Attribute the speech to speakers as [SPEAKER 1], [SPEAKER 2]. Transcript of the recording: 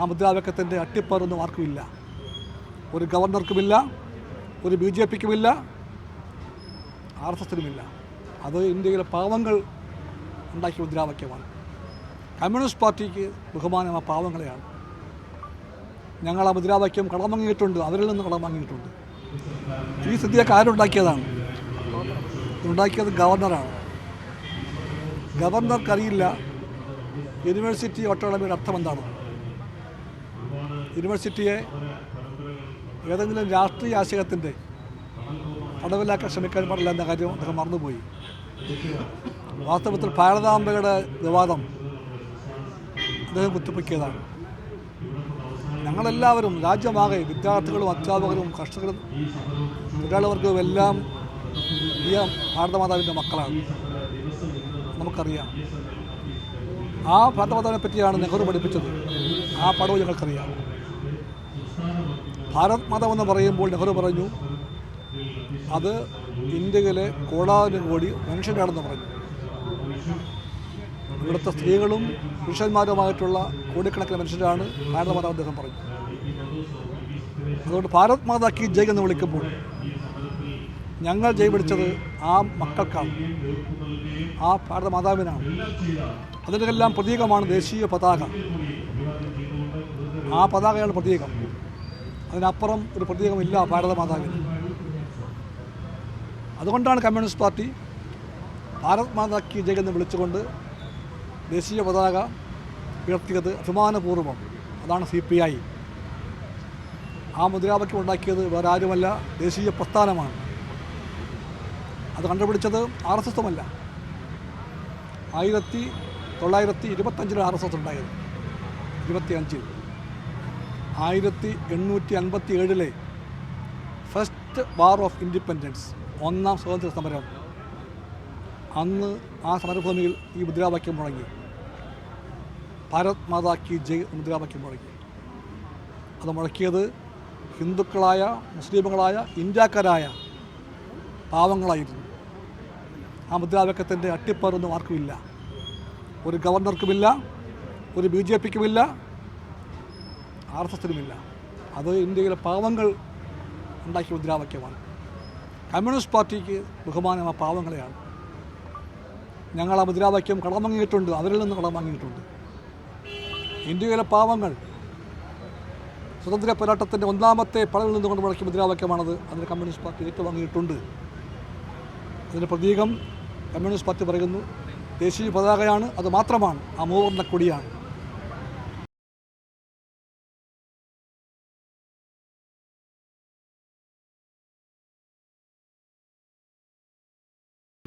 [SPEAKER 1] ആ മുദ്രാവാക്യത്തിന്റെ അട്ടിപ്പറൊന്നും ആർക്കുമില്ല. ഒരു ഗവർണർക്കുമില്ല ഒരു ബി ജെ പിക്കുമില്ല ആർ എസ് എസിനുമില്ല. അത് ഇന്ത്യയിലെ പാവങ്ങൾ ഉണ്ടാക്കിയ മുദ്രാവാക്യമാണ്. കമ്മ്യൂണിസ്റ്റ് പാർട്ടിക്ക് ബഹുമാനം ആ പാവങ്ങളെയാണ്. ഞങ്ങൾ ആ മുദ്രാവാക്യം കടം വാങ്ങിയിട്ടുണ്ട് അവരിൽ നിന്ന് കടം വാങ്ങിയിട്ടുണ്ട് ഈ സ്ഥിതിയൊക്കെ ആരുണ്ടാക്കിയതാണ്? ഉണ്ടാക്കിയത് ഗവർണറാണ്. ഗവർണർക്കറിയില്ല യൂണിവേഴ്സിറ്റി ഓട്ടോണമിയുടെ അർത്ഥം എന്താണ് യൂണിവേഴ്സിറ്റിയെ ഏതെങ്കിലും രാഷ്ട്രീയ ആശയത്തിന്റെ തടവിലാക്കാൻ ശ്രമിക്കാൻ പാടില്ല എന്ന കാര്യം അദ്ദേഹം മറന്നുപോയി. വാസ്തവത്തിൽ ഭാരതാംബയുടെ വിവാദം അദ്ദേഹം കുത്തിപ്പൊക്കിയതാണ്. ഞങ്ങളെല്ലാവരും രാജ്യമാകെ വിദ്യാർത്ഥികളും അധ്യാപകരും കർഷകരും തൊഴിലാളിവർഗവും എല്ലാം ഈ ഭാരതമാതാവിന്റെ മക്കളാണ്. നമുക്കറിയാം. ആ ഭാരതമാതാവിനെ പറ്റിയാണ് നെഹ്റു പഠിപ്പിച്ചത്. ആ പടവും ഞങ്ങൾക്കറിയാം. ഭാരത് മതമെന്ന് പറയുമ്പോൾ നെഹ്റു പറഞ്ഞു അത് ഇന്ത്യയിലെ കോടാനും കോടി മനുഷ്യരാണെന്ന് പറഞ്ഞു. ഇവിടുത്തെ സ്ത്രീകളും പുരുഷന്മാരുമായിട്ടുള്ള കോടിക്കണക്കിന് മനുഷ്യരാണ് ഭാരതമാതാവ് അദ്ദേഹം പറഞ്ഞു. അതുകൊണ്ട് ഭാരത് മാതാ കി ജയ് എന്ന് വിളിക്കുമ്പോൾ ഞങ്ങൾ ജയ് പിടിച്ചത് ആ മക്കൾക്കാണ് ആ ഭാരതമാതാവിനാണ് അതിന്റെ എല്ലാം പ്രതീകമാണ് ദേശീയ പതാക. ആ പതാകയാണ് പ്രതീകം. അതിനപ്പുറം ഒരു പ്രതീകമില്ല ഭാരതമാതാവിന് അതുകൊണ്ടാണ് കമ്മ്യൂണിസ്റ്റ് പാർട്ടി ഭാരത് മാതാ കി ജയ് എന്ന് വിളിച്ചുകൊണ്ട് ദേശീയ പതാക ഉയർത്തിയത് അഭിമാനപൂർവം. അതാണ് സി പി ഐ. ആ മുദ്രാവാക്യം ഉണ്ടാക്കിയത് വേറെ ആരുമല്ല ദേശീയ പ്രസ്ഥാനമാണ്. അത് കണ്ടുപിടിച്ചത് ആർ എസ് എസുമല്ല. ആയിരത്തി തൊള്ളായിരത്തി ഇരുപത്തഞ്ചിൽ ആർ എസ് എസ് ഉണ്ടായത്. ഇരുപത്തി അഞ്ചിൽ ആയിരത്തി എണ്ണൂറ്റി അൻപത്തി ഏഴിലെ ഫസ്റ്റ് വാർ ഓഫ് ഇൻഡിപെൻഡൻസ് ഒന്നാം സ്വാതന്ത്ര്യ സമരം. അന്ന് ആ സമരഭൂമിയിൽ ഈ മുദ്രാവാക്യം മുഴങ്ങി. ഭാരത് മാതാ കി ജയ് മുദ്രാവാക്യം മുഴങ്ങി. അത് മുഴക്കിയത് ഹിന്ദുക്കളായ മുസ്ലിമുകളായ ഇന്ത്യക്കാരായ പാവങ്ങളായിരുന്നു. ആ മുദ്രാവാക്യത്തിന്റെ അട്ടിപ്പറൊന്നും ആർക്കുമില്ല. ഒരു ഗവർണർക്കുമില്ല ഒരു ബി ജെ പിക്കുമില്ല ആർ അത് ഇന്ത്യയിലെ പാവങ്ങൾ ഉണ്ടാക്കിയ മുദ്രാവാക്യമാണ്. കമ്മ്യൂണിസ്റ്റ് പാർട്ടിക്ക് ബഹുമാനം ആ പാവങ്ങളെയാണ്. ഞങ്ങൾ ആ മുദ്രാവാക്യം കടം വാങ്ങിയിട്ടുണ്ട് അവരിൽ നിന്ന് കടം വാങ്ങിയിട്ടുണ്ട് ഇന്ത്യയിലെ പാവങ്ങൾ സ്വതന്ത്ര പോരാട്ടത്തിന്റെ ഒന്നാമത്തെ പടവിൽ നിന്നുകൊണ്ട് മുടക്കിയ മുദ്രാവാക്യമാണത്. അതിന് കമ്മ്യൂണിസ്റ്റ് പാർട്ടി ഏറ്റുവാങ്ങിയിട്ടുണ്ട്. അതിന്റെ പ്രതീകം കമ്മ്യൂണിസ്റ്റ് പാർട്ടി പറയുന്നു ദേശീയ പതാകയാണ് അത് മാത്രമാണ് ആ മൂവർണ കൊടിയാണ്